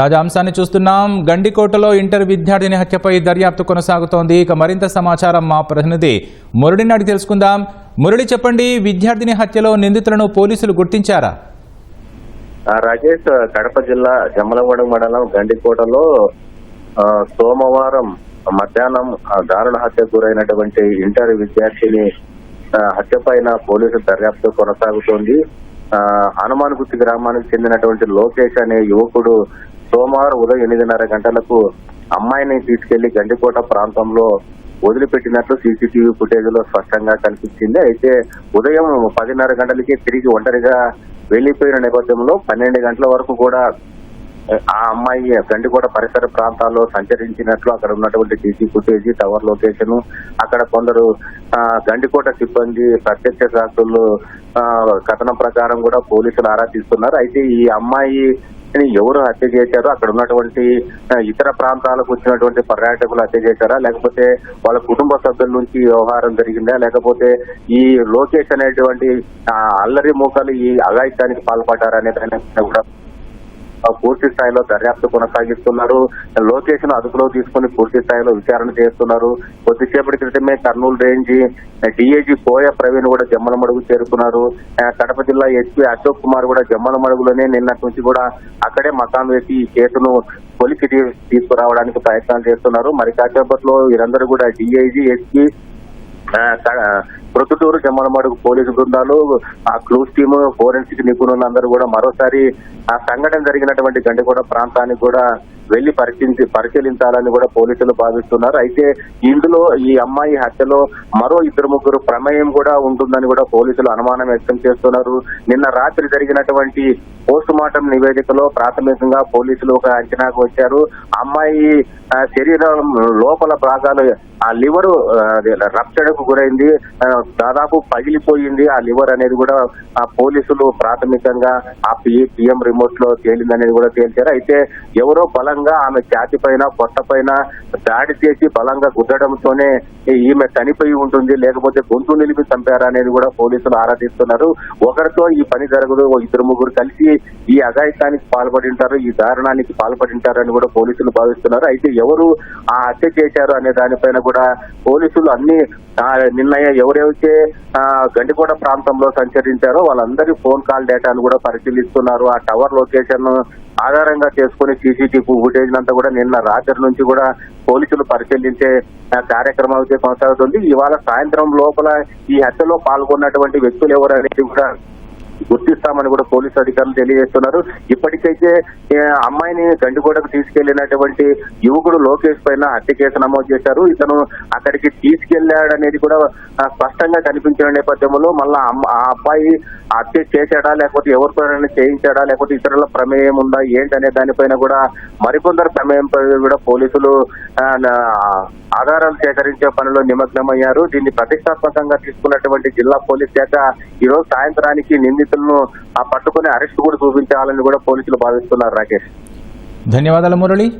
తాజా అంశాన్ని చూస్తున్నాం. గండికోటలో ఇంటర్ విద్యార్థిని హత్యపై దర్యాప్తు కొనసాగుతోంది. ఇక మరింత సమాచారం మా ప్రతినిధి మురళిని అడిగి తెలుసుకుందాం. మురళి చెప్పండి విద్యార్థిని హత్యలో నిందితులను పోలీసులు గుర్తించారా? రాజేష్ కడప జిల్లా జమ్మలగూడ మండలం గండికోటలో సోమవారం మధ్యాహ్నం దారుణ హత్యకు గురైనటువంటి ఇంటర్ విద్యార్థిని హత్య పైన పోలీసు దర్యాప్తు కొనసాగుతోంది. ఆ, హనుమాన్ గుత్తి గ్రామానికి చెందినటువంటి లోకేష్ అనే యువకుడు సోమవారం ఉదయం ఎనిమిదిన్నర గంటలకు అమ్మాయిని తీసుకెళ్ళి గండికోట ప్రాంతంలో వదిలిపెట్టినట్లు సీసీటీవీ ఫుటేజ్లో స్పష్టంగా కనిపించింది. అయితే ఉదయం పదిన్నర గంటలకి తిరిగి ఒంటరిగా వెళ్ళిపోయిన నేపథ్యంలో పన్నెండు గంటల వరకు కూడా ఆ అమ్మాయి గండికోట పరిసర ప్రాంతాల్లో సంచరించినట్లు అక్కడ ఉన్నటువంటి సీసీ ఫుటేజ్ టవర్ లొకేషన్ అక్కడ కొందరు గండికోట సిబ్బంది ప్రత్యక్ష సాక్షులు కథనం ప్రకారం కూడా పోలీసులు ఆరా తీస్తున్నారు. అయితే ఈ అమ్మాయి ఎవరు హత్య చేశారో? అక్కడ ఉన్నటువంటి ఇతర ప్రాంతాలకు వచ్చినటువంటి పర్యాటకులు హత్య చేశారా? లేకపోతే వాళ్ళ కుటుంబ సభ్యుల నుంచి వ్యవహారం జరిగిందా? లేకపోతే ఈ లోకేష్ అనేటువంటి అల్లరి మూకలు ఈ అఘాయిత్యానికి పాల్పడ్డారా అనే దాని కూడా పూర్తి స్థాయిలో దర్యాప్తు కొనసాగిస్తున్నారు. లొకేషన్ అదుపులో తీసుకుని పూర్తి స్థాయిలో విచారణ చేస్తున్నారు. కొద్దిసేపటి క్రితమే కర్నూలు రేంజ్ డిఏజీ కోయ ప్రవీణ్ కూడా జమ్మలమడుగు చేరుకున్నారు. కడప జిల్లా ఎస్పీ అశోక్ కుమార్ కూడా జమ్మలమడుగులోనే నిన్నటి నుంచి కూడా అక్కడే మకాం వేసి ఈ కేసును కొలికి తీసుకురావడానికి ప్రయత్నాలు చేస్తున్నారు. మరి కాసేపట్లో వీరందరూ కూడా DIG SP Proddatur Jammalamadugu police బృందాలు ఆ క్లూస్ టీమ్ ఫోరెన్సిక్ నిపుణులు అందరూ కూడా మరోసారి ఆ సంఘటన జరిగినటువంటి గండికోట ప్రాంతానికి కూడా వెళ్ళి పరిశీలించి పరిశీలించాలని కూడా పోలీసులు భావిస్తున్నారు. అయితే ఇందులో ఈ అమ్మాయి హత్యలో మరో ఇద్దరు ముగ్గురు ప్రమేయం కూడా ఉంటుందని కూడా పోలీసులు అనుమానం వ్యక్తం చేస్తున్నారు. నిన్న రాత్రి జరిగినటువంటి పోస్ట్ మార్టం నివేదికలో ప్రాథమికంగా పోలీసులు ఒక అంచనాకు వచ్చారు. అమ్మాయి శరీరం లోపల భాగాలు ఆ లివర్ రప్చడకు గురైంది. దాదాపు పగిలిపోయింది. ఆ లివర్ అనేది కూడా ఆ పోలీసులు ప్రాథమికంగా ఆ పిఎం రిమోట్లో తేలిందనేది కూడా తేల్చారు. అయితే ఎవరో బలంగా ఆమె ఛాతి పైన పొట్ట పైన దాడి చేసి బలంగా గుద్దడంతోనే ఈమె చనిపోయి ఉంటుంది. లేకపోతే గొంతు నిలిపి చంపారా అనేది కూడా పోలీసులు ఆరాధిస్తున్నారు ఒకరితో ఈ పని జరగదు. ఇద్దరు ముగ్గురు కలిసి ఈ అఘాయితానికి పాల్పడింటారు. ఈ దారుణానికి పాల్పడింటారని కూడా పోలీసులు భావిస్తున్నారు. అయితే ఎవరు ఆ హత్య చేశారు అనే దానిపైన కూడా పోలీసులు అన్ని ఆ, ఎవరెవరు ఎవరైతే గండికోట ప్రాంతంలో సంచరించారో. వాళ్ళందరి ఫోన్ కాల్ డేటాను కూడా పరిశీలిస్తున్నారు. ఆ టవర్ లొకేషన్ ఆధారంగా చేసుకుని సీసీటీవీ ఫుటేజ్ అంతా కూడా నిన్న రాత్రి నుంచి కూడా పోలీసులు పరిశీలించే కార్యక్రమం అయితే కొనసాగుతుంది. ఇవాళ సాయంత్రం లోపల ఈ హత్యలో పాల్గొన్నటువంటి వ్యక్తులు ఎవరు అనేది కూడా గుర్తిస్తామని కూడా పోలీసు అధికారులు తెలియజేస్తున్నారు. ఇప్పటికైతే అమ్మాయిని గండిగోడకు తీసుకెళ్ళినటువంటి యువకుడు లోకేష్ పైన హత్య కేసు నమోదు చేశారు. ఇతను అక్కడికి తీసుకెళ్ళాడనేది కూడా స్పష్టంగా కనిపించిన నేపథ్యంలో మళ్ళా అమ్మ- ఆ అబ్బాయి హత్య చేశాడా లేకపోతే ఎవరితోనైనా చేయించాడా లేకపోతే ఇతరుల ప్రమేయం ఉందా ఏంటనే దానిపైన కూడా మరికొందరు ప్రమేయంపై కూడా పోలీసులు ఆధారాలు సేకరించే పనిలో నిమగ్నమయ్యారు. దీన్ని ప్రతిష్టాత్మకంగా తీసుకున్నటువంటి జిల్లా పోలీస్ శాఖ ఈ రోజు సాయంత్రానికి నిందితులు ఆ పట్టుకుని అరెస్ట్ కూడా చూపించాలని కూడా పోలీసులు భావిస్తున్నారు రాకేష్. ధన్యవాదాలు మురళి.